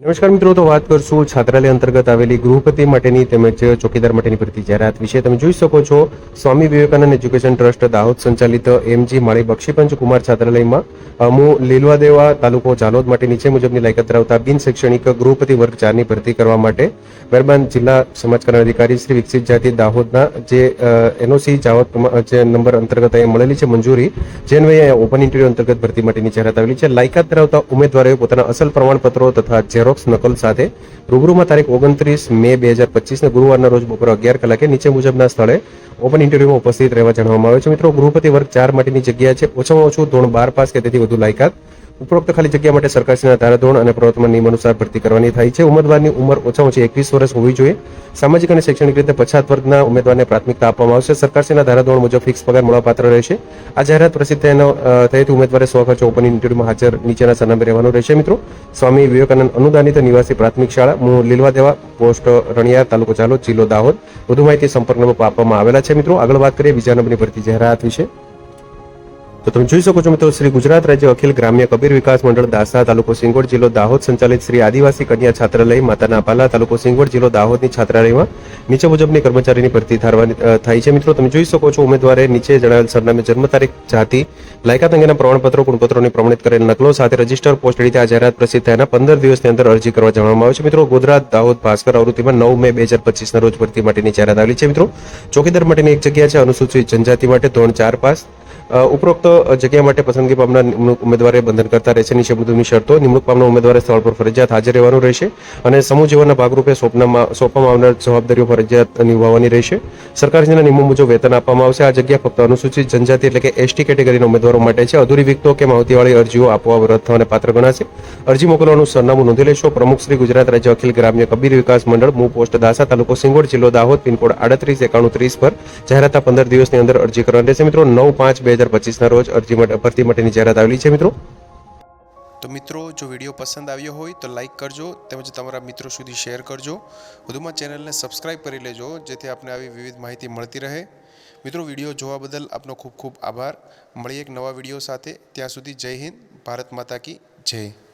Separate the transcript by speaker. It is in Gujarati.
Speaker 1: નમસ્કાર મિત્રો, તો વાત કરશું છાત્રાલય અંતર્ગત આવેલી ગૃહપતિ માટેની તેમજ ચોકીદાર માટેની ભરતી જાહેરાત વિશે. તમે જોઈ શકો છો, સ્વામી વિવેકાનંદ એજ્યુકેશન ટ્રસ્ટ દાહોદ સંચાલિત એમજી માળી બક્ષીપંચ કુમાર છાત્રાલયમાં અમુ લીલવાદેવા તાલુકો જાલોદ માટે નીચે મુજબની લાયકાત ધરાવતા બિન શૈક્ષણિક ગૃહપતિ વર્ગ ચારની ભરતી કરવા માટે મહેરબાન જિલ્લા સમાજ કલ્યાણ અધિકારી શ્રી વિકસિત જાતિ દાહોદના જે એનઓસી જાવત જે નંબર અંતર્ગત અહીંયા મળેલી છે મંજૂરી જે અન્વયે ઓપન ઇન્ટરવ્યુ અંતર્ગત ભરતી માટેની જાહેરાત આવેલી છે. લાયકાત ધરાવતા ઉમેદવારોએ પોતાના અસલ પ્રમાણપત્રો તથા ઝેરોક્સ નકલ સાથે રૂબરૂમાં તારીખ ઓગણત્રીસ મે બે હજાર પચીસના ગુરુવારના રોજ બપોરે અગિયાર કલાકે નીચે મુજબના સ્થળે ઓપન ઇન્ટરવ્યુમાં ઉપસ્થિત રહેવા જણાવવામાં આવે છે. મિત્રો, ગૃહપતિ વર્ગ ચાર માટેની જગ્યા છે. ઓછામાં ઓછું ધોરણ બાર પાસ કે તેથી વધુ લાયકાત. ઉપરોક્ત ખાલી જગ્યા માટે સરકારશ્રીના ધારાધોરણ અને પ્રવર્તમાન નિયમ અનુસાર ભરતી કરવાની થાય છે. ઉમેદવારની ઉંમર ઓછામાં ઓછી એકવીસ વર્ષ હોવી જોઈએ. સામાજિક અને શૈક્ષણિક રીતે પછાત વર્ગના ઉમેદવારને પ્રાથમિકતા આપવામાં આવશે. સરકારશ્રીના ધારાધોરણ મુજબ ફિક્સ પગાર મળવાપાત્ર રહેશે. આ જાહેરાત પ્રસિદ્ધ થયાનો થયેથી ઉમેદવારે સ્વ ખર્ચે ઓપન ઇન્ટરવ્યુમાં હાજર નીચેના સરનામે રહેવાનું રહેશે. મિત્રો, સ્વામી વિવેકાનંદ અનુદાનિત નિવાસી પ્રાથમિક શાળા મૂળ લીલવા દેવા પોસ્ટ, રણિયાર, તાલુકો ચાલો જિલ્લો દાહોદ. વધુ માહિતી સંપર્ક નંબર આપવામાં આવેલા છે. મિત્રો, આગળ વાત કરીએ બીજા નંબરની ભરતી જાહેરાત વિશે. તો તમે જોઈ શકો છો મિત્રો, શ્રી ગુજરાત રાજ્ય અખિલ ગ્રામ્ય કબીર વિકાસ મંડળ દાસા તાલુકો સિંગોડ જિલ્લો દાહોદ સંચાલિત શ્રી આદિવાસી કન્યા છાત્રાલય માતાના પાલા તાલુકો સિંગોડ જિલ્લો દાહોદની છાત્રાલયમાં નીચે મુજબની કર્મચારીની ભરતી ધારવાની થાય છે. મિત્રો, તમે જોઈ શકો છો ઉમેદવારે નીચે જણાવેલ સરનામે જન્મ તારીખ, જાતિ, લાયકાત અંગેના પ્રમાણપત્રો, ગુણપત્રોની પ્રમાણિત કરેલ નકલો સાથે રજિસ્ટર પોસ્ટ રીતે આ જાહેરાત પ્રસિદ્ધ થયાના પંદર દિવસની અંદર અરજી કરવા જણાવવામાં આવે છે. મિત્રો ગુજરાત દાહોદ ભાસ્કર આવૃત્તિમાં નવ મે બે હજાર પચીસના રોજ ભરતી માટેની જાહેરાત આવેલી છે. મિત્રો, ચોકીદાર માટેની એક જગ્યા છે અનુસૂચિત જનજાતિ માટે ધોરણ ચાર પાસ. ઉપરોક્ત જગ્યા માટે પસંદગી પામનાર નિમણૂક ઉમેદવારે બંધન કરતા રહેશે. નીચે મુજબની શરતો નિમણૂક પામનાર ઉમેદવારે સ્થળ પર ફરજિયાત હાજર રહેવાનું રહેશે અને સમૂહ જીવનના ભાગરૂપે સોંપનામાં, સોંપવામાં આવનાર જવાબદારીઓ ફરજિયાત નિભાવવાની રહેશે. સરકારશ્રીના નિયમો મુજબ વેતન આપવામાં આવશે. આ જગ્યા ફક્ત અનુસૂચિત જનજાતિ એટલે કે એસટી કેટેગરીના ઉમેદવારો માટે છે. અધૂરી વિગતો કે માહિતીવાળી અરજીઓ આપવા રદ થવાને પાત્ર ગણાશે. અરજી મોકલવાનું સરનામું નોંધી લેશો. પ્રમુખ શ્રી ગુજરાત રાજ્ય અખિલ ગ્રામ્ય કબીર વિકાસ મંડળ, મૂ પોસ્ટ દાસા તાલુકો સિંગોડ જિલ્લો દાહોદ, પિનકોડ આડત્રીસ એકાણું ત્રીસ પર જાહેરાતના પંદર દિવસની અંદર અરજી કરવાની રહેશે. મિત્રો, નવ પાંચ બે હજાર પચીસના રોજ અરજી માટે, ભરતી માટેની જાહેરાત આવેલી છે, મિત્રો.
Speaker 2: તો મિત્રો, જો વીડિયો પસંદ આવ્યો હોય, તો લાઈક કરજો, તેમજ તમારા મિત્રો સુધી શેર કરજો. વધુમાં ચેનલને સબસ્ક્રાઇબ કરી લેજો, જેથી આપને આવી વિવિધ માહિતી મળતી રહે. મિત્રો, વીડિયો જોવા બદલ આપનો ખૂબ ખૂબ આભાર. મળીએ એક નવા વીડિયો સાથે. ત્યાં સુધી જય હિન્દ, ભારત માતા કી જય.